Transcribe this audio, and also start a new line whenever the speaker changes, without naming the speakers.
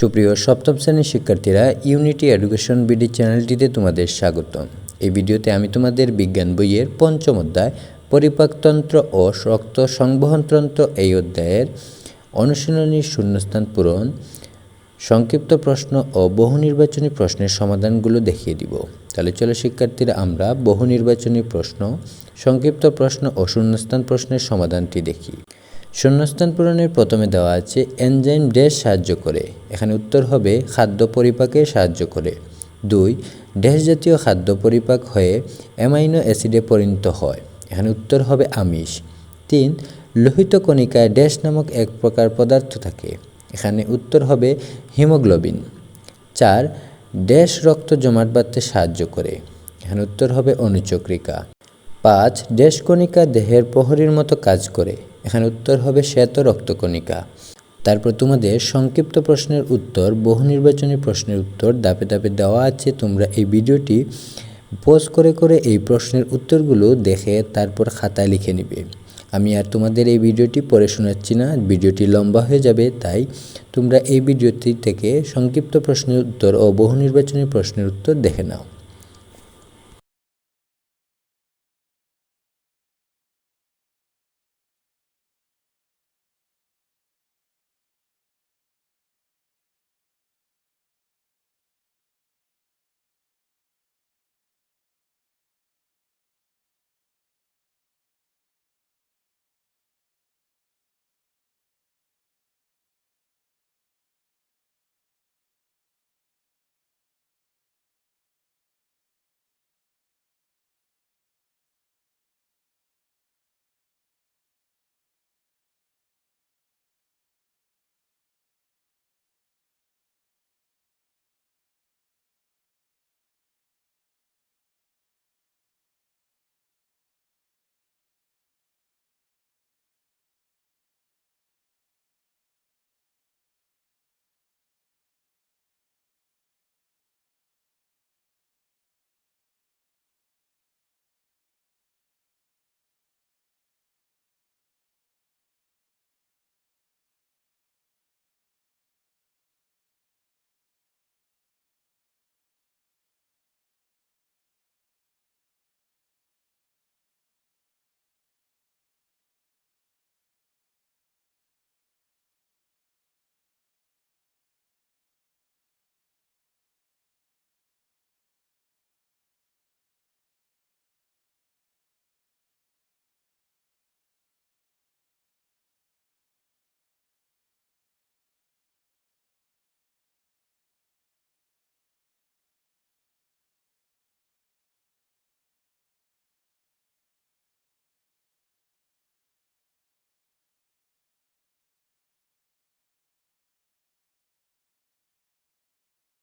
সুপ্রিয় সপ্তম শ্রেণির শিক্ষার্থীরা ইউনিটি এডুকেশন বিডি চ্যানেলটিতে তোমাদের স্বাগতম। এই ভিডিওতে আমি তোমাদের বিজ্ঞান বইয়ের পঞ্চম অধ্যায় পরিপাকতন্ত্র ও রক্ত সংবহনতন্ত্র এই অধ্যায়ের অনুশীলনী শূন্যস্থান পূরণ, সংক্ষিপ্ত প্রশ্ন ও বহু নির্বাচনী প্রশ্নের সমাধানগুলো দেখিয়ে দিব। তাহলে চলো শিক্ষার্থীরা, আমরা বহু নির্বাচনী প্রশ্ন, সংক্ষিপ্ত প্রশ্ন ও শূন্যস্থান প্রশ্নের সমাধানটি দেখি। শূন্যস্থান পূরণের প্রথমে দেওয়া আছে এনজাইম ড্যাশ সাহায্য করে। এখানে উত্তর হবে খাদ্য পরিপাকে সাহায্য করে। দুই, ড্যাশ জাতীয় খাদ্য পরিপাক হয়ে অ্যামাইনো অ্যাসিডে পরিণত হয়। এখানে উত্তর হবে আমিষ। তিন, লোহিত কণিকায় ড্যাশ নামক এক প্রকার পদার্থ থাকে। এখানে উত্তর হবে হিমোগ্লোবিন। চার, ড্যাশ রক্ত জমাট বাঁধতে সাহায্য করে। এখানে উত্তর হবে অনুচক্রিকা পাঁচ, ড্যাশ কণিকা দেহের প্রহরীর মতো কাজ করে। এখানে উত্তর হবে শ্বেত রক্তকণিকা। তারপর তোমাদের সংক্ষিপ্ত প্রশ্নের উত্তর, বহু নির্বাচনী প্রশ্নের উত্তর দাপে দাপে দেওয়া আছে। তোমরা এই ভিডিওটি পোজ করে করে এই প্রশ্নের উত্তরগুলো দেখে তারপর খাতায় লিখে নিবে। আমি আর তোমাদের এই ভিডিওটি পড়ে শোনাচ্ছি না, ভিডিওটি লম্বা হয়ে যাবে, তাই তোমরা এই ভিডিওটি থেকে সংক্ষিপ্ত প্রশ্নের উত্তর ও বহু নির্বাচনী প্রশ্নের উত্তর দেখে নাও।